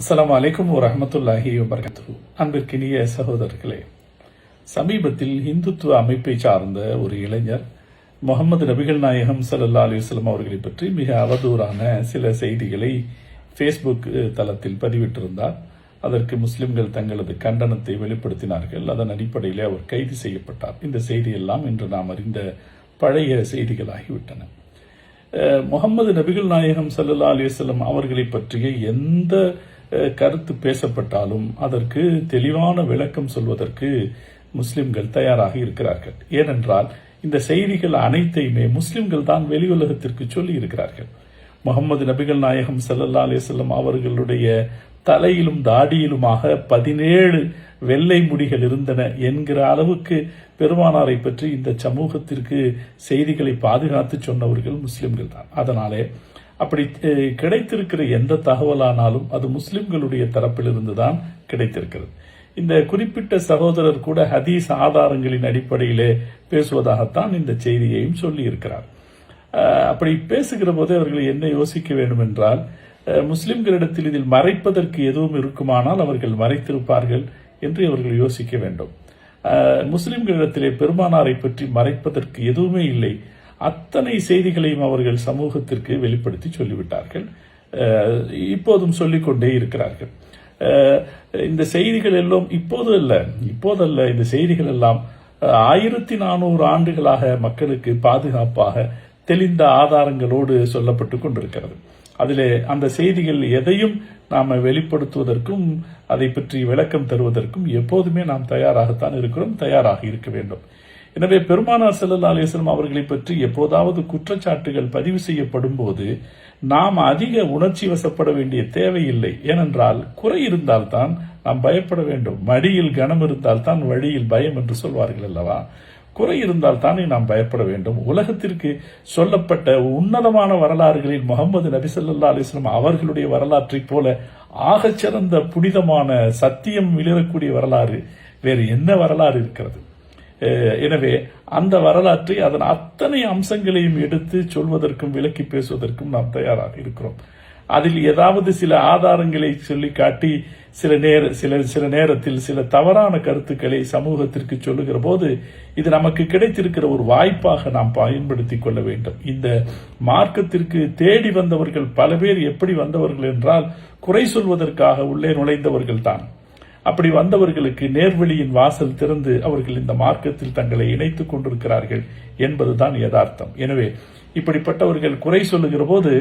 அஸ்ஸலாமு அலைக்கும் வரஹமத்துல்லாஹி வபர்கத்து அன்பிற்கினிய சகோதரர்களே சமீபத்தில் இந்துத்துவ அமைப்பை சார்ந்த ஒரு இளைஞர் முகமது நபிகள் நாயகம் சல்லா அலைஹி அவர்களை பற்றி மிக அவதூறான சில செய்திகளை ஃபேஸ்புக் தளத்தில் பதிவிட்டிருந்தார். அதற்கு முஸ்லிம்கள் தங்களது கண்டனத்தை வெளிப்படுத்தினார்கள். அதன் அடிப்படையிலே அவர் கைது செய்யப்பட்டார். இந்த செய்தியெல்லாம் இன்று நாம் அறிந்த பழைய செய்திகளாகிவிட்டன. முகமது நபிகள் நாயகம் சல்லா அலிவசல்லம் அவர்களை பற்றிய எந்த கருத்து பேசப்பட்டாலும் அதற்கு தெளிவான விளக்கம் சொல்வதற்கு முஸ்லிம்கள் தயாராக இருக்கிறார்கள். ஏனென்றால் இந்த செய்திகள் அனைத்தையுமே முஸ்லிம்கள் தான் வெளி உலகத்திற்கு சொல்லி இருக்கிறார்கள். முகமது நபிகள் நாயகம் சல்லல்லா அலிசல்லம் அவர்களுடைய தலையிலும் தாடியிலுமாக பதினேழு வெள்ளை முடிகள் இருந்தன என்கிற அளவுக்கு பெருமானாரை பற்றி இந்த சமூகத்திற்கு செய்திகளை பாதுகாத்து சொன்னவர்கள் முஸ்லிம்கள் தான். அதனாலே அப்படி கிடைத்திருக்கிற எந்த தகவலானாலும் அது முஸ்லிம்களுடைய தரப்பிலிருந்து தான் கிடைத்திருக்கிறது. இந்த குறிப்பிட்ட சகோதரர் கூட ஹதீஸ் ஆதாரங்களின் அடிப்படையிலே பேசுவதாகத்தான் இந்த செய்தியையும் சொல்லி இருக்கிறார் அப்படி பேசுகிற போது அவர்கள் என்ன யோசிக்க வேண்டும் என்றால் முஸ்லிம்களிடத்தில் இதில் மறைப்பதற்கு எதுவும் இருக்குமானால் அவர்கள் மறைத்திருப்பார்கள் என்று அவர்கள் யோசிக்க வேண்டும். முஸ்லிம்களிடத்திலே பெருமானாரை பற்றி மறைப்பதற்கு எதுவுமே இல்லை. அத்தனை செய்திகளையும் அவர்கள் சமூகத்திற்கு வெளிப்படுத்தி சொல்லிவிட்டார்கள். இப்போதும் சொல்லிக்கொண்டே இருக்கிறார்கள். இந்த செய்திகள் எல்லாம் இப்போது அல்ல இப்போதல்ல இந்த செய்திகள் எல்லாம் ஆயிரத்தி நானூறு ஆண்டுகளாக மக்களுக்கு பாதுகாப்பாக தெளிந்த ஆதாரங்களோடு சொல்லப்பட்டு கொண்டிருக்கிறது. அதிலே அந்த செய்திகள் எதையும் நாம் வெளிப்படுத்துவதற்கும் அதை பற்றி விளக்கம் தருவதற்கும் எப்போதுமே நாம் தயாராகத்தான் இருக்கிறோம் தயாராக இருக்க வேண்டும். எனவே பெருமானார் செல்லல்லா அலைஹி அவர்களை பற்றி எப்போதாவது குற்றச்சாட்டுகள் பதிவு செய்யப்படும் போது நாம் அதிக உணர்ச்சி வசப்பட வேண்டிய தேவையில்லை. ஏனென்றால் குறை இருந்தால்தான் நாம் பயப்பட வேண்டும். மடியில் கனம் இருந்தால்தான் வழியில் பயம் என்று சொல்வார்கள் அல்லவா? குறை இருந்தால் தானே நாம் பயப்பட வேண்டும். உலகத்திற்கு சொல்லப்பட்ட உன்னதமான வரலாறுகளில் முகமது நபிசல்லா அலிஸ்லாம் அவர்களுடைய வரலாற்றைப் போல ஆகச்சிறந்த புனிதமான சத்தியம் மிளறக்கூடிய வரலாறு வேறு என்ன வரலாறு இருக்கிறது? எனவே அந்த வரலாற்றை அதன் அத்தனை அம்சங்களையும் எடுத்து சொல்வதற்கும் விளக்கி பேசுவதற்கும் நாம் தயாராக இருக்கிறோம். அதில் ஏதாவது சில ஆதாரங்களை சொல்லி காட்டி சில நேர சில சில நேரத்தில் சில தவறான கருத்துக்களை சமூகத்திற்கு சொல்லுகிற போது இது நமக்கு கிடைத்திருக்கிற ஒரு வாய்ப்பாக நாம் பயன்படுத்திக் கொள்ள வேண்டும். இந்த மார்க்கத்திற்கு தேடி வந்தவர்கள் பல பேர் எப்படி வந்தவர்கள் என்றால் குறை சொல்வதற்காக உள்ளே நுழைந்தவர்கள் தான் அப்படி வந்தவர்களுக்கு நேர்வழியின் வாசல் திறந்து அவர்கள் இந்த மார்க்கத்தில் தங்களை இணைத்துக் கொண்டிருக்கிறார்கள் என்பதுதான் யதார்த்தம். எனவே இப்படிப்பட்டவர்கள் குறை சொல்லுகிற போது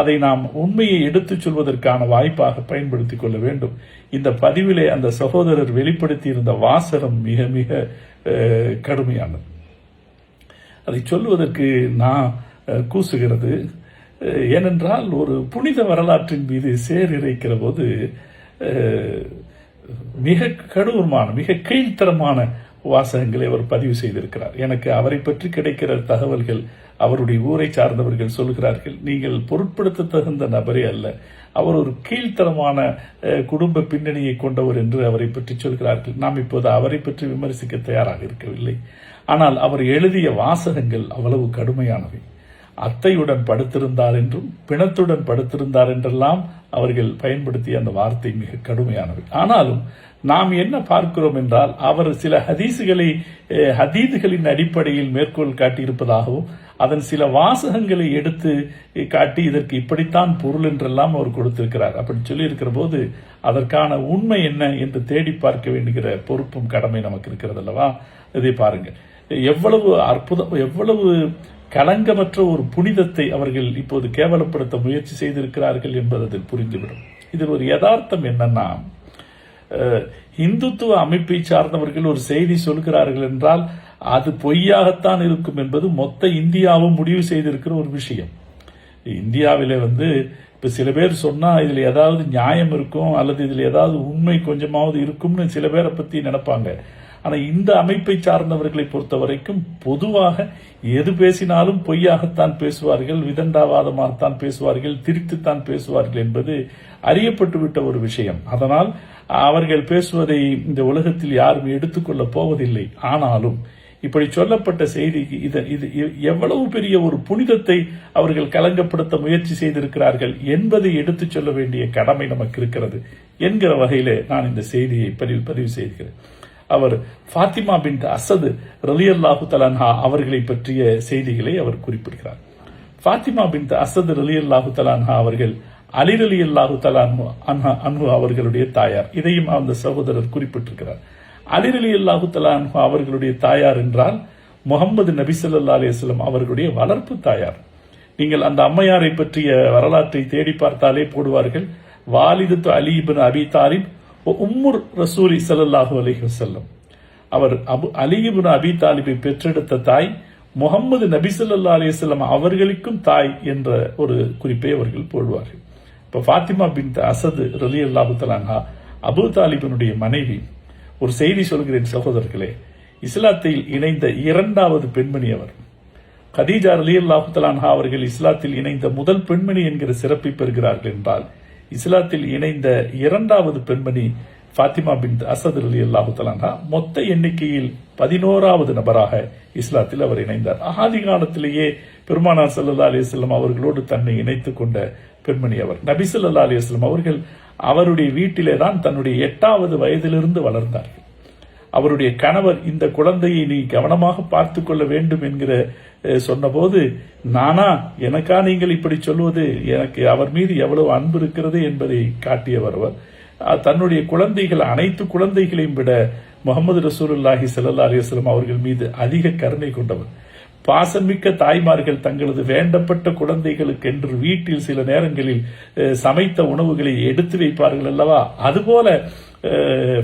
அதை நாம் உண்மையை எடுத்துச் சொல்வதற்கான வாய்ப்பாக பயன்படுத்திக் கொள்ள வேண்டும். இந்த பதிவிலே அந்த சகோதரர் வெளிப்படுத்தி இருந்த வாசகம் மிக மிக கடுமையானது. அதை சொல்வதற்கு நான் கூசுகிறது. ஏனென்றால் ஒரு புனித வரலாற்றின் மீது சேர் இறைக்கிற போது மிக கடூரமான மிக கீழ்த்தரமான வாசகங்களை அவர் பதிவு செய்திருக்கிறார். எனக்கு அவரை பற்றி கிடைக்கிற தகவல்கள் அவருடைய ஊரை சார்ந்தவர்கள் சொல்கிறார்கள். நீங்கள் பொருட்படுத்த தகுந்த நபரே அல்ல. அவர் ஒரு கீழ்த்தரமான குடும்ப பின்னணியை கொண்டவர் என்று அவரை பற்றி சொல்கிறார்கள். நாம் இப்போது அவரை பற்றி விமர்சிக்க தயாராக இருக்கவில்லை. ஆனால் அவர் எழுதிய வாசகங்கள் அவ்வளவு கடுமையானவை. அத்தையுடன் படுத்திருந்தார் என்றும் பிணத்துடன் படுத்திருந்தார் என்றெல்லாம் அவர்கள் பயன்படுத்திய அந்த வார்த்தை மிக கடுமையானவை ஆனாலும் நாம் என்ன பார்க்கிறோம் என்றால் அவர் சில ஹதீசுகளை ஹதீதுகளின் அடிப்படையில் மேற்கோள் காட்டியிருப்பதாகவும் அதன் சில வாசகங்களை எடுத்து காட்டி இதற்கு இப்படித்தான் பொருள் என்றெல்லாம் அவர் கொடுத்திருக்கிறார். அப்படி சொல்லியிருக்கிற போது அதற்கான உண்மை என்ன என்று தேடி பார்க்க வேண்டுகிற பொறுப்பும் கடமை நமக்கு இருக்கிறது அல்லவா? இதை பாருங்கள். எவ்வளவு அற்புதம் எவ்வளவு களங்கமற்ற ஒரு புனிதத்தை அவர்கள் இப்போது கேவலப்படுத்த முயற்சி செய்திருக்கிறார்கள் என்பது அதில் புரிந்துவிடும். இதில் ஒரு யதார்த்தம் என்னன்னா இந்துத்துவ அமைப்பை சார்ந்தவர்கள் ஒரு செய்தி சொல்கிறார்கள் என்றால் அது பொய்யாகத்தான் இருக்கும் என்பது மொத்த இந்தியாவும் முடிவு செய்திருக்கிற ஒரு விஷயம். இந்தியாவிலே வந்து இப்போ சில பேர் சொன்னால் இதில் ஏதாவது நியாயம் இருக்கும் அல்லது இதில் ஏதாவது உண்மை கொஞ்சமாவது இருக்கும்னு சில பேரை பற்றி நினைப்பாங்க. ஆனால் இந்த அமைப்பை சார்ந்தவர்களை பொறுத்த வரைக்கும் பொதுவாக எது பேசினாலும் பொய்யாகத்தான் பேசுவார்கள் விதண்டாவாதமாகத்தான் பேசுவார்கள் திரித்துத்தான் பேசுவார்கள் என்பது அறியப்பட்டுவிட்ட ஒரு விஷயம். அதனால் அவர்கள் பேசுவதை இந்த உலகத்தில் யாரும் எடுத்துக்கொள்ளப் போவதில்லை. ஆனாலும் இப்படி சொல்லப்பட்ட செய்திக்கு இது இது எவ்வளவு பெரிய ஒரு புனிதத்தை அவர்கள் கலங்கப்படுத்த முயற்சி செய்திருக்கிறார்கள் என்பதை எடுத்துச் சொல்ல வேண்டிய கடமை நமக்கு இருக்கிறது என்கிற வகையிலே நான் இந்த செய்தியை பதிவு பதிவு செய்கிறேன். அவர் ஃபாத்திமா பின் அசது ரலியல்லாஹு தலான்ஹா அவர்களை பற்றிய செய்திகளை அவர் குறிப்பிடுகிறார். ஃபாத்திமா பின் அசது ரலியல்லாஹு தலான்ஹா அவர்கள் அலி அலி அல்லாஹு தலான்ஹு அன்ஹா அன்ஹு அவர்களுடைய தாயார். இதையும் அந்த சகோதரர் குறிப்பிட்டிருக்கிறார். அலி அலி அல்லாஹு தலான்ஹு அவர்களுடைய தாயார் என்றால் முகமது நபி சொல்லா அலைஹி அவர்களுடைய வளர்ப்பு தாயார். நீங்கள் அந்த அம்மையாரை பற்றிய வரலாற்றை தேடி பார்த்தாலே போடுவார்கள். வாலிதத்து அலிபின் அபி தாலிப் உம்முர் ரசூலி சல்லாஹூ அலைஹி வசல்லம் அவர் அபு அலி அபி தாலிபை பெற்றெடுத்த தாய் முகமது நபி சொல்லா அலிசல்லாம் அவர்களுக்கும் தாய் என்ற ஒரு குறிப்பை அவர்கள் போடுவார்கள். இப்போ ஃபாத்திமா பின் அசது ரலியல்லாஹு தலான்ஹா அபு தாலிபினுடைய மனைவி ஒரு செய்தி சொல்கிறேன் சகோதரர்களே. இஸ்லாத்தில் இணைந்த இரண்டாவது பெண்மணி அவர். கதீஜா அலி அல்லாஹுத்தலான்ஹா அவர்கள் இஸ்லாத்தில் இணைந்த முதல் பெண்மணி என்கிற சிறப்பை பெறுகிறார்கள் என்றால் இஸ்லாத்தில் இணைந்த இரண்டாவது பெண்மணி ஃபாத்திமா பின் அசத் அலி அல்லாஹுத்தலானா மொத்த எண்ணிக்கையில் பதினோராவது நபராக இஸ்லாத்தில் அவர் இணைந்தார். ஆதி காலத்திலேயே பெருமானார் சல்லா அலிஸ்லாம் அவர்களோடு தன்னை இணைத்து கொண்ட பெண்மணி அவர். நபி ஸல்லல்லாஹு அலிஸ்லாம் அவர்கள் அவருடைய வீட்டிலே தான் தன்னுடைய எட்டாவது வயதிலிருந்து வளர்ந்தார்கள். அவருடைய கணவர் இந்த குழந்தையை நீ கவனமாக பார்த்து கொள்ள வேண்டும் என்கிற சொன்னபோது நானா எனக்கா நீங்கள் இப்படி சொல்வது? எனக்கு அவர் மீது எவ்வளவு அன்பு இருக்கிறது என்பதை காட்டியவர் அவர் தன்னுடைய குழந்தைகள் அனைத்து குழந்தைகளையும் விட முகமது ரசூலுல்லாஹி ஸல்லல்லாஹு அலைஹி வஸல்லம் அவர்கள் மீது அதிக கருணை கொண்டவர். பாசமிக்க தாய்மார்கள் தங்களது வேண்டப்பட்ட குழந்தைகளுக்கு என்று வீட்டில் சில நேரங்களில் சமைத்த உணவுகளை எடுத்து வைப்பார்கள் அல்லவா? அதுபோல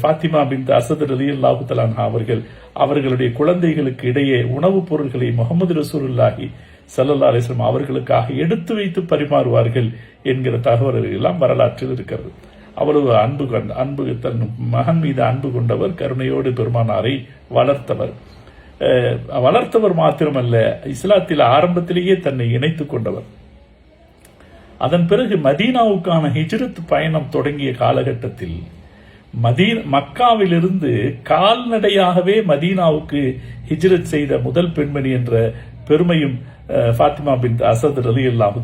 ஃபாத்திமா பின் அசத் அலி அல்லாஹு அவர்கள் அவர்களுடைய குழந்தைகளுக்கு இடையே உணவுப் பொருட்களை முகமது ரசூலுல்லாஹி சல்லல்லா அலிஸ்லாம் அவர்களுக்காக எடுத்து வைத்து பரிமாறுவார்கள் என்கிற தகவல்கள் எல்லாம் வரலாற்றில் இருக்கிறது. அவ்வளவு அன்பு கொண்ட அன்பு தன் மகன் மீது அன்பு கொண்டவர் கருணையோடு பெருமானாரை வளர்த்தவர். வளர்த்தவர் மாத்திரமல்ல இஸ்லாத்தில் ஆரம்பத்திலேயே தன்னை இணைத்துக் கொண்டவர். அதன் பிறகு மதீனாவுக்கான ஹிஜ்ரத் பயணம் தொடங்கிய காலகட்டத்தில் மதீ மக்காவிலிருந்து கால்நடையாகவே மதீனாவுக்கு ஹிஜ்ரத் செய்த முதல் பெண்மணி என்ற பெருமையும் அஹ், ஃபாத்திமா பின் அசத் ரலி அல்லாஹு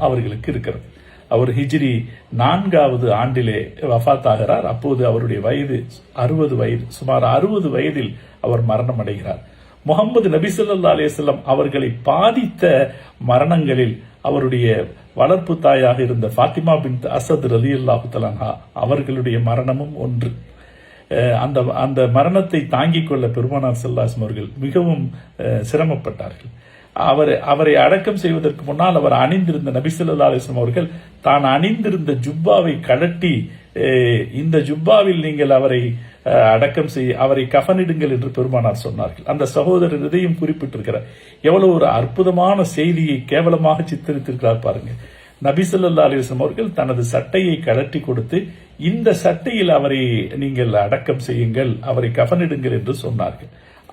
அவர்களுக்கு இருக்கிறது. அவர் ஹிஜ்ரி நான்காவது ஆண்டிலே வஃபாத் ஆகிறார் அப்போது அவருடைய வயது அறுபது வயது சுமார் அறுபது வயதில் அவர் மரணம் அடைகிறார். முகமது நபிசல்லா அலேசல்லம் அவர்களை பாதித்த மரணங்களில் அவருடைய வளர்ப்பு தாயாக இருந்த ஃபாத்திமா பின் அசத் ரலியல்லாஹு தஆலா அவர்களுடைய மரணமும் ஒன்று. அந்த அந்த மரணத்தை தாங்கிக் கொள்ள பெருமானார் செல்லாசம் அவர்கள் மிகவும் சிரமப்பட்டார்கள். அவர் அவரை அடக்கம் செய்வதற்கு முன்னால் அவர் அணிந்திருந்த நபிசல்லா அலிஸ்லாம் அவர்கள் தான் அணிந்திருந்த ஜுப்பாவை கழட்டி இந்த ஜுப்பாவில் நீங்கள் அவரை அடக்கம் செய்ய அவரை கஃனிடுங்கள் என்று பெருமானார் சொன்னார்கள். அந்த சகோதரர் இதையும் குறிப்பிட்டிருக்கிறார். எவ்வளவு ஒரு அற்புதமான செய்தியை கேவலமாக சித்தரித்திருக்கிறார் பாருங்க நபிசல்லா ஸல்லல்லாஹு அவர்கள் தனது சட்டையை கழட்டி கொடுத்து இந்த சட்டையில் அவரை நீங்கள் அடக்கம் செய்யுங்கள் அவரை கஃனிடுங்கள் என்று சொன்னார்கள்.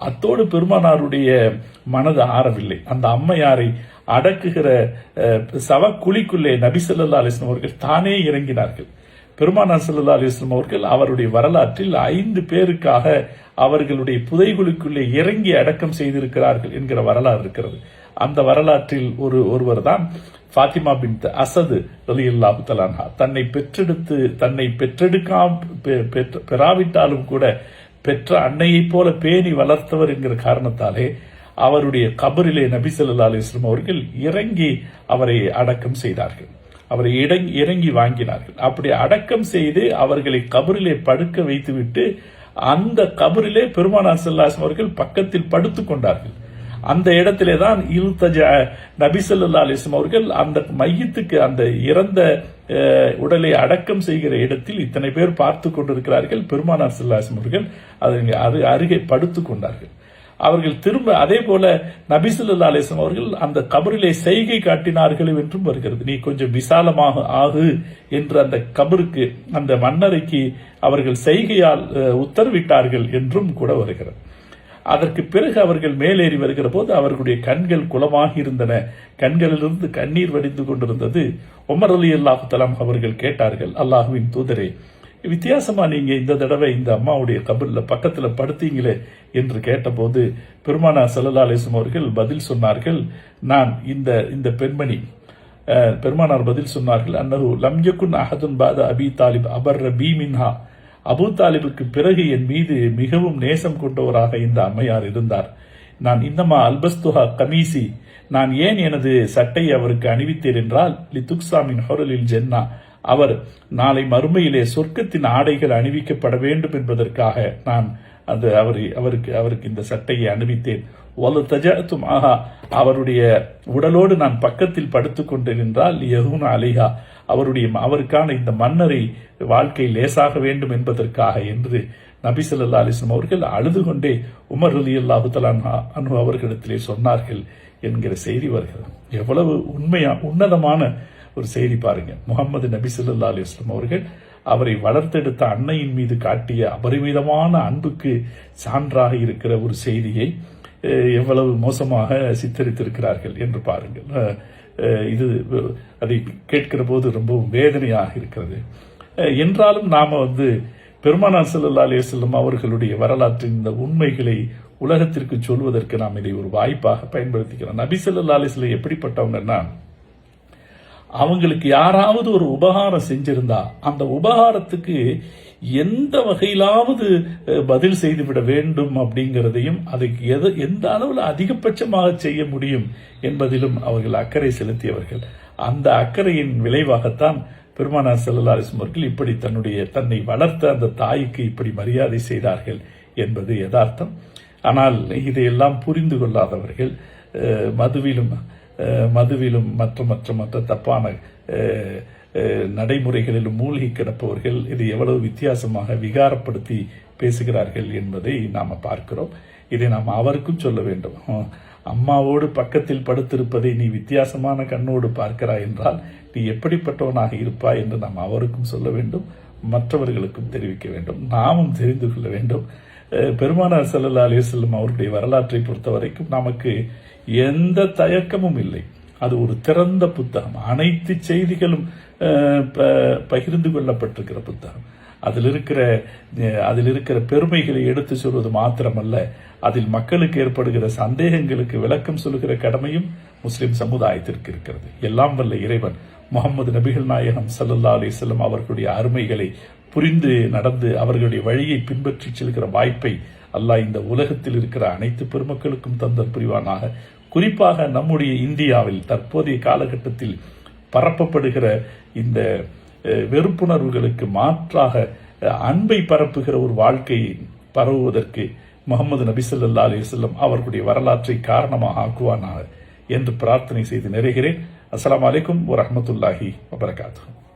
அத்தோடு பெருமானாருடைய மனது ஆறவில்லை. அந்த அம்மையாரை அடக்குகிற சவக்குழிக்குள்ளே நபிசல்லா ஸல்லல்லாஹு அவர்கள் தானே இறங்கினார்கள். பெருமானார் ஸல்லல்லாஹு அலிஸ்லம் அவர்கள் அவருடைய வரலாற்றில் ஐந்து பேருக்காக அவர்களுடைய புதைகுழுக்குள்ளே இறங்கி அடக்கம் செய்திருக்கிறார்கள் என்கிற வரலாறு இருக்கிறது. அந்த வரலாற்றில் ஒரு ஒருவர் தான் ஃபாத்திமா பின் அசது ரலியல்லாஹு தலான்ஹா தன்னை பெற்றெடுத்து தன்னை பெற்றெடுக்கா பெறாவிட்டாலும் கூட பெற்ற அன்னையைப் போல பேணி வளர்த்தவர் என்கிற காரணத்தாலே அவருடைய கபரிலே நபி சல்லா அலிஸ்லம் அவர்கள் இறங்கி அவரை அடக்கம் செய்தார்கள். அவரை இடங்கி இறங்கி வாங்கினார்கள். அப்படி அடக்கம் செய்து அவர்களை கபரிலே படுக்க வைத்துவிட்டு அந்த கபரிலே பெருமானார் ஸல்லல்லாஹு அவர்கள் பக்கத்தில் படுத்துக் கொண்டார்கள். அந்த இடத்திலே தான் இல்தஜ நபிசல்லா அலிஸ்லாம் அவர்கள் அந்த மையத்துக்கு அந்த இறந்த உடலை அடக்கம் செய்கிற இடத்தில் இத்தனை பேர் பார்த்து கொண்டிருக்கிறார்கள். பெருமானார் ஸல்லல்லாஹு அவர்கள் அது அருகே படுத்துக் கொண்டார்கள். அவர்கள் திரும்ப அதே போல நபிசுல்லா அலிஸ்லாம் அவர்கள் அந்த கபரிலே செய்கை காட்டினார்கள் என்றும் வருகிறது. நீ கொஞ்சம் விசாலமாக ஆகு என்று அந்த கபருக்கு அந்த மன்னரைக்கு அவர்கள் செய்கையால் உத்தரவிட்டார்கள் என்றும் கூட வருகிறது. அதற்கு பிறகு அவர்கள் மேலேறி வருகிற போது அவர்களுடைய கண்கள் குளமாகி இருந்தன. கண்களிலிருந்து கண்ணீர் வடிந்து கொண்டிருந்தது. உமர் அலி அல்லாஹு தலாம் அவர்கள் கேட்டார்கள் அல்லாஹுவின் தூதரே வித்தியாசமாக நீங்கள் இந்த தடவை இந்த அம்மாவுடைய கபரில் பக்கத்தில் படுத்தீங்களே என்று கேட்டபோது பெருமானா சல்லா அவர்கள் பதில் சொன்னார்கள் நான் இந்த இந்த பெண்மணி. பெருமானார் பதில் சொன்னார்கள் அன்னஹு லம்யக்குன் அஹதுன் பாத அபி தாலிப் அபர் பி மின்ஹா. அபு தாலிபுக்கு பிறகு என் மீது மிகவும் நேசம் கொண்டவராக இந்த அம்மையார் இருந்தார். நான் இன்னமா அல்பஸ்துஹா கமீசி நான் ஏன் எனது சட்டையை அவருக்கு அணிவித்தேன் என்றால் லித்துக்சாமின் ஹொரலில் ஜென்னா அவர் நாளை மறுமையிலே சொர்க்கத்தின் ஆடைகள் அணிவிக்கப்பட வேண்டும் என்பதற்காக நான் அந்த அவர் அவருக்கு அவருக்கு இந்த சட்டையை அணிவித்தேன். ஒலு தஜாத்தும் ஆஹா அவருடைய உடலோடு நான் பக்கத்தில் படுத்துக் கொண்டேன் யகுன் அலிஹா அவருடைய அவருக்கான இந்த மன்னரை வாழ்க்கை லேசாக வேண்டும் என்பதற்காக என்று நபி ஸல்லல்லாஹு அலைஹி அவர்கள் அழுது கொண்டே உமர் அலி அல்லாஹு அனு அவர்களிடத்திலே சொன்னார்கள் என்கிற செய்தி வருகிறது. எவ்வளவு உண்மையா உன்னதமான ஒரு செய்தி பாருங்க. முகமது நபி சொல்லா அலைஹி அவர்கள் அவரை வளர்த்தெடுத்த அன்னையின் மீது காட்டிய அபரிமிதமான அன்புக்கு சான்றாக இருக்கிற ஒரு செய்தியை எவ்வளவு மோசமாக சித்தரித்திருக்கிறார்கள் என்று பாருங்கள். இது அதை கேட்கிற போது ரொம்பவும் வேதனையாக இருக்கிறது. என்றாலும் நாம் வந்து பெருமானார் செல்லல்லா அலைஹி செல்லும் அவர்களுடைய வரலாற்றின் இந்த உண்மைகளை உலகத்திற்கு சொல்வதற்கு நாம் இதை ஒரு வாய்ப்பாக பயன்படுத்திக்கிறோம். நபி செல்லல்லா அலைஹி எப்படிப்பட்டவங்கன்னா அவங்களுக்கு யாராவது ஒரு உபகாரம் செஞ்சிருந்தா அந்த உபகாரத்துக்கு எந்த வகையிலாவது பதில் செய்துவிட வேண்டும் அப்படிங்கிறதையும் அதுக்கு எது எந்த அளவில் அதிகபட்சமாக செய்ய முடியும் என்பதிலும் அவர்கள் அக்கறை செலுத்தியவர்கள். அந்த அக்கறையின் விளைவாகத்தான் பெருமானார் ஸல்லல்லாஹு அவர்கள் இப்படி தன்னுடைய தன்னை வளர்த்த அந்த தாய்க்கு இப்படி மரியாதை செய்தார்கள் என்பது யதார்த்தம். ஆனால் இதையெல்லாம் புரிந்து கொள்ளாதவர்கள் மதுவிலும் மதுவிலும் மற்ற மற்ற மற்ற தப்பான நடைமுறைகளிலும் மூழ்கி கிடப்பவர்கள் இது எவ்வளவு வித்தியாசமாக விகாரப்படுத்தி பேசுகிறார்கள் என்பதை நாம் பார்க்கிறோம். இதை நாம் அவருக்கும் சொல்ல வேண்டும். அம்மாவோடு பக்கத்தில் படுத்திருப்பதை நீ வித்தியாசமான கண்ணோடு பார்க்கிறாய் என்றால் நீ எப்படிப்பட்டவனாக இருப்பாய் என்று நாம் அவருக்கும் சொல்ல வேண்டும் மற்றவர்களுக்கும் தெரிவிக்க வேண்டும். நாமும் தெரிந்து கொள்ள வேண்டும். பெருமானார் ஸல்லல்லாஹு அலைஹி அவருடைய வரலாற்றை பொறுத்த வரைக்கும் நமக்கு எந்த தயக்கமும் இல்லை. அது ஒரு திறந்த புத்தகம். அனைத்து செய்திகளும் பகிர்ந்து கொள்ளப்பட்டிருக்கிற புத்தகம். அதில் இருக்கிற அதில் இருக்கிற பெருமைகளை எடுத்து சொல்வது மாத்திரமல்ல அதில் மக்களுக்கு ஏற்படுகிற சந்தேகங்களுக்கு விளக்கம் சொல்லுகிற கடமையும் முஸ்லிம் சமுதாயத்திற்கு இருக்கிறது. எல்லாம் வல்ல இறைவன் முகமது நபிகள் நாயகம் சல்லல்லா அலைஹி அவர்களுடைய அருமைகளை புரிந்து நடந்து அவர்களுடைய வழியை பின்பற்றி செல்கிற வாய்ப்பை அல்லாஹ் இந்த உலகத்தில் இருக்கிற அனைத்து பெருமக்களுக்கும் தந்த புரிவானாக. குறிப்பாக நம்முடைய இந்தியாவில் தற்போதைய காலகட்டத்தில் பரப்பப்படுகிற இந்த வெறுப்புணர்வுகளுக்கு மாற்றாக அன்பை பரப்புகிற ஒரு வாழ்க்கை பரவுவதற்கு முகமது நபிசல்லா ஸல்லல்லாஹு செல்லம் அவர்களுடைய வரலாற்றை காரணமாக ஆக்குவானாக என்று பிரார்த்தனை செய்து நிறைகிறேன். அஸ்லாம் அலைக்கும் வரமத்துல்லாஹி வபரகாத்து